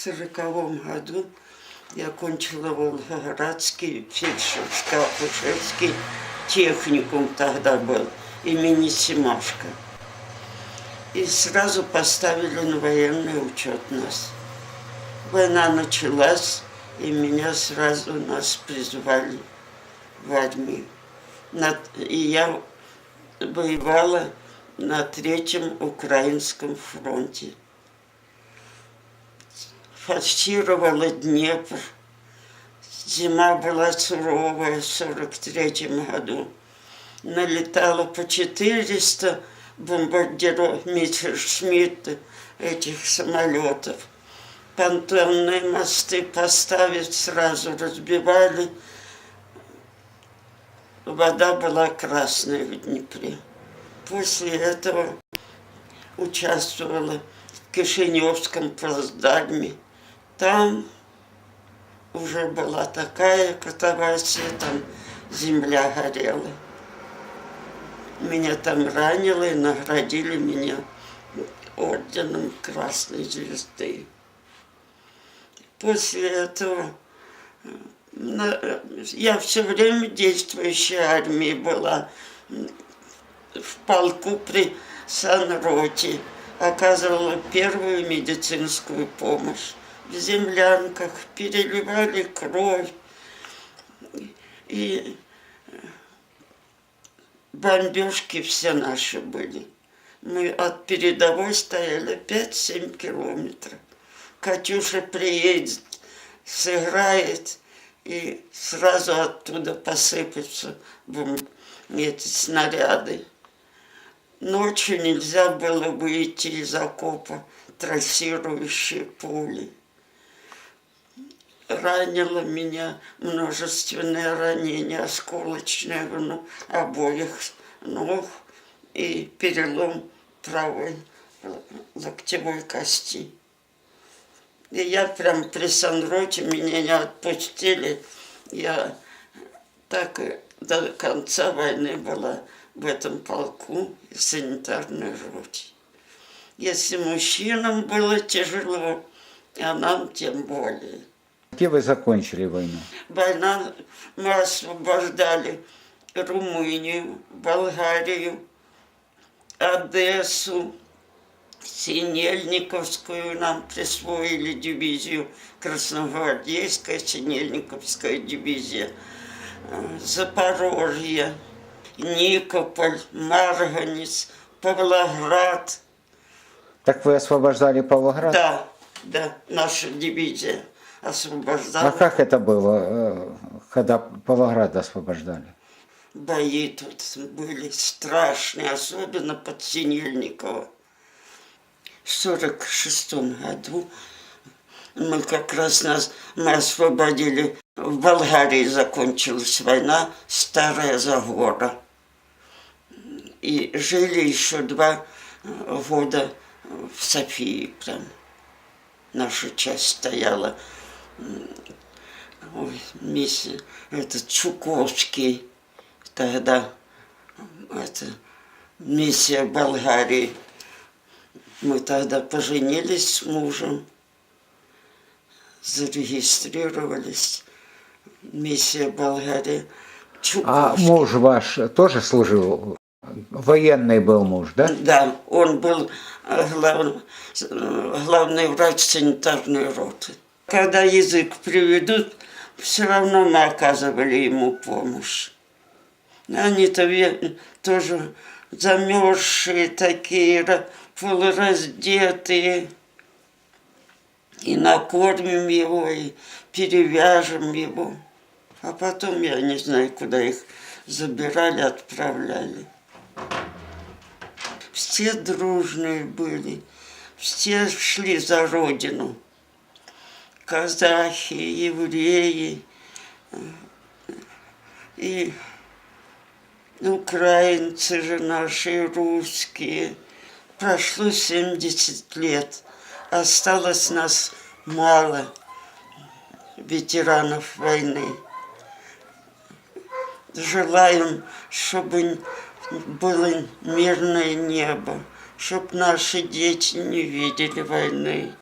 1940 году я кончила Волгоградский фельдшерско-акушерский техникум тогда был, имени Симашко. И сразу поставили на военный учет нас. Война началась, и меня сразу нас призвали в армию. И я воевала на Третьем Украинском фронте. Форсировала Днепр. Зима была суровая в 43 году. Налетало по 400 бомбардиров Мессершмитта этих самолетов. Понтонные мосты поставить сразу разбивали. Вода была красная в Днепре. После этого участвовала в Кишиневском плацдарме. Там уже была такая катавасия, там земля горела. Меня там ранило и наградили меня орденом Красной Звезды. После этого э, я все время действующей армии была в полку при Санроте, оказывала первую медицинскую помощь. В землянках переливали кровь. И э, бомбежки все наши были. Мы от передовой стояли 5-7 километров. Катюша приедет, сыграет, и сразу оттуда посыпятся эти снаряды. Ночью нельзя было выйти из окопа, трассирующие пули. Ранило меня множественное ранение, осколочное в ну- обоих ног и перелом правой локтевой кости. И я прям при Санроте, меня не отпустили. Я так до конца войны была в этом полку и санитарной роте. Если мужчинам было тяжело, а нам тем более. Где вы закончили войну? Война, мы освобождали Румынию, Болгарию, Одессу, Синельниковскую нам присвоили дивизию, Красногвардейская, Синельниковская дивизия, э, Запорожье, Никополь, Марганец, Павлоград. Так вы освобождали Павлоград? Да, да, наша дивизия А освобождала. как это было, э, когда Павлоград освобождали? Бои тут были страшные, особенно под Синельниково. В сорок шестом году мы как раз нас мы освободили. В Болгарии закончилась война, Старая Загора. И жили еще два э, года в Софии прям. Наша часть стояла. Ой, миссия, этот Чуковский тогда это миссия Болгарии. Мы тогда поженились с мужем, зарегистрировались. Миссия Болгарии. А Чуковский. муж ваш тоже служил? Военный был муж, да? Да, он был глав- главный врач санитарной роты. Когда язык приведут, все равно мы оказывали ему помощь. Они-то тоже замерзшие такие, ра- полураздетые. И накормим его, и перевяжем его. А потом, я не знаю, куда их забирали, отправляли. Все дружные были, все шли за родину. Казахи, евреи и украинцы же наши, русские. Прошло 70 лет, осталось нас мало ветеранов войны. Желаем, чтобы было мирное небо, чтобы наши дети не видели войны.